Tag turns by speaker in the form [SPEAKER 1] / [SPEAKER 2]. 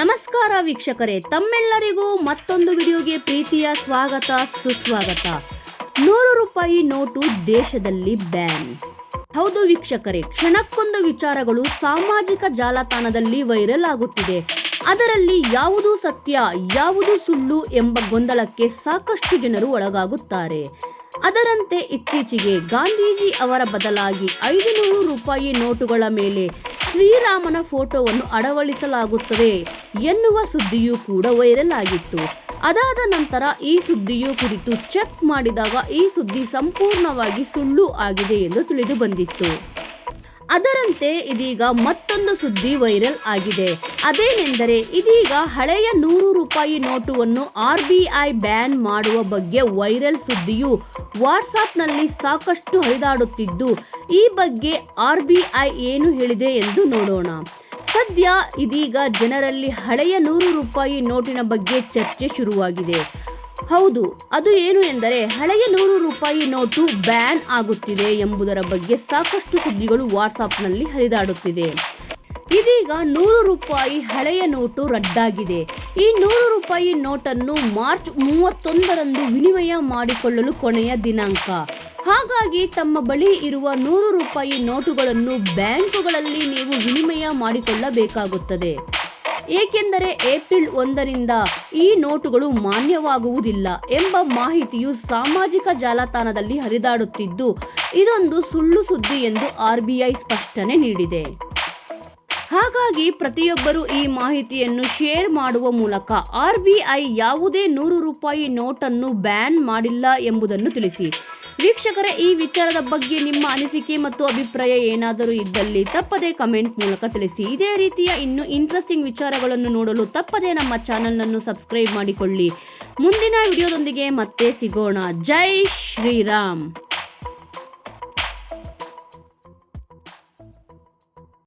[SPEAKER 1] ನಮಸ್ಕಾರ ವೀಕ್ಷಕರೇ, ತಮ್ಮೆಲ್ಲರಿಗೂ ಮತ್ತೊಂದು ವಿಡಿಯೋಗೆ ಪ್ರೀತಿಯ ಸ್ವಾಗತ, ಸುಸ್ವಾಗತ. ನೂರು ರೂಪಾಯಿ ನೋಟು ದೇಶದಲ್ಲಿ ಬ್ಯಾನ್. ಹೌದು ವೀಕ್ಷಕರೇ, ಕ್ಷಣಕ್ಕೊಂದು ವಿಚಾರಗಳು ಸಾಮಾಜಿಕ ಜಾಲತಾಣದಲ್ಲಿ ವೈರಲ್ ಆಗುತ್ತಿದೆ. ಅದರಲ್ಲಿ ಯಾವುದು ಸತ್ಯ, ಯಾವುದು ಸುಳ್ಳು ಎಂಬ ಗೊಂದಲಕ್ಕೆ ಸಾಕಷ್ಟು ಜನರು ಒಳಗಾಗುತ್ತಾರೆ. ಅದರಂತೆ ಇತ್ತೀಚೆಗೆ ಗಾಂಧೀಜಿ ಅವರ ಬದಲಾಗಿ ಐದು ರೂಪಾಯಿ ನೋಟುಗಳ ಮೇಲೆ ಶ್ರೀರಾಮನ ಫೋಟೋವನ್ನು ಅಳವಡಿಸಲಾಗುತ್ತದೆ ಎನ್ನುವ ಸುದ್ದಿಯೂ ಕೂಡ ವೈರಲ್ ಆಗಿತ್ತು. ಅದಾದ ನಂತರ ಈ ಸುದ್ದಿಯು ಕುರಿತು ಚೆಕ್ ಮಾಡಿದಾಗ ಈ ಸುದ್ದಿ ಸಂಪೂರ್ಣವಾಗಿ ಸುಳ್ಳು ಆಗಿದೆ ಎಂದು ತಿಳಿದು ಬಂದಿತ್ತು. ಅದರಂತೆ ಇದೀಗ ಮತ್ತೊಂದು ಸುದ್ದಿ ವೈರಲ್ ಆಗಿದೆ. ಅದೇನೆಂದರೆ ಇದೀಗ ಹಳೆಯ ನೂರು ರೂಪಾಯಿ ನೋಟುವನ್ನು ಆರ್ ಬಿ ಬ್ಯಾನ್ ಮಾಡುವ ಬಗ್ಗೆ ವೈರಲ್ ಸುದ್ದಿಯು ವಾಟ್ಸಾಪ್ನಲ್ಲಿ ಸಾಕಷ್ಟು ಹರಿದಾಡುತ್ತಿದ್ದು ಈ ಬಗ್ಗೆ ಆರ್ ಬಿ ಐ ಏನು ಹೇಳಿದೆ ಎಂದು ನೋಡೋಣ. ಸದ್ಯ ಇದೀಗ ಜನರಲ್ಲಿ ಹಳೆಯ ನೂರು ರೂಪಾಯಿ ನೋಟಿನ ಬಗ್ಗೆ ಚರ್ಚೆ ಶುರುವಾಗಿದೆ. ಹೌದು, ಅದು ಏನು ಎಂದರೆ ಹಳೆಯ ನೂರು ರೂಪಾಯಿ ನೋಟು ಬ್ಯಾನ್ ಆಗುತ್ತಿದೆ ಎಂಬುದರ ಬಗ್ಗೆ ಸಾಕಷ್ಟು ಸುದ್ದಿಗಳು ವಾಟ್ಸಾಪ್ನಲ್ಲಿ ಹರಿದಾಡುತ್ತಿದೆ. ಇದೀಗ ನೂರು ರೂಪಾಯಿ ಹಳೆಯ ನೋಟು ರದ್ದಾಗಿದೆ. ಈ ನೂರು ರೂಪಾಯಿ ನೋಟನ್ನು ಮಾರ್ಚ್ ಮೂವತ್ತೊಂದರಂದು ವಿನಿಮಯ ಮಾಡಿಕೊಳ್ಳಲು ಕೊನೆಯ ದಿನಾಂಕ. ಹಾಗಾಗಿ ತಮ್ಮ ಬಳಿ ಇರುವ ನೂರು ರೂಪಾಯಿ ನೋಟುಗಳನ್ನು ಬ್ಯಾಂಕುಗಳಲ್ಲಿ ನೀವು ವಿನಿಮಯ ಮಾಡಿಕೊಳ್ಳಬೇಕಾಗುತ್ತದೆ. ಏಕೆಂದರೆ ಏಪ್ರಿಲ್ ಒಂದರಿಂದ ಈ ನೋಟುಗಳು ಮಾನ್ಯವಾಗುವುದಿಲ್ಲ ಎಂಬ ಮಾಹಿತಿಯು ಸಾಮಾಜಿಕ ಜಾಲತಾಣದಲ್ಲಿ ಹರಿದಾಡುತ್ತಿದ್ದು, ಇದೊಂದು ಸುಳ್ಳು ಸುದ್ದಿ ಎಂದು ಆರ್ಬಿಐ ಸ್ಪಷ್ಟನೆ ನೀಡಿದೆ. ಹಾಗಾಗಿ ಪ್ರತಿಯೊಬ್ಬರು ಈ ಮಾಹಿತಿಯನ್ನು ಶೇರ್ ಮಾಡುವ ಮೂಲಕ ಆರ್ಬಿಐ ಯಾವುದೇ ನೂರು ರೂಪಾಯಿ ನೋಟನ್ನು ಬ್ಯಾನ್ ಮಾಡಿಲ್ಲ ಎಂಬುದನ್ನು ತಿಳಿಸಿ. ವೀಕ್ಷಕರೇ, ಈ ವಿಚಾರದ ಬಗ್ಗೆ ನಿಮ್ಮ ಅನಿಸಿಕೆ ಮತ್ತು ಅಭಿಪ್ರಾಯ ಏನಾದರೂ ಇದ್ದಲ್ಲಿ ತಪ್ಪದೇ ಕಮೆಂಟ್ ಮೂಲಕ ತಿಳಿಸಿ. ಇದೇ ರೀತಿಯ ಇನ್ನು ಇಂಟ್ರೆಸ್ಟಿಂಗ್ ವಿಚಾರಗಳನ್ನು ನೋಡಲು ತಪ್ಪದೇ ನಮ್ಮ ಚಾನಲನ್ನು ಸಬ್ಸ್ಕ್ರೈಬ್ ಮಾಡಿಕೊಳ್ಳಿ. ಮುಂದಿನ ವಿಡಿಯೋದೊಂದಿಗೆ ಮತ್ತೆ ಸಿಗೋಣ. ಜೈ ಶ್ರೀರಾಮ್.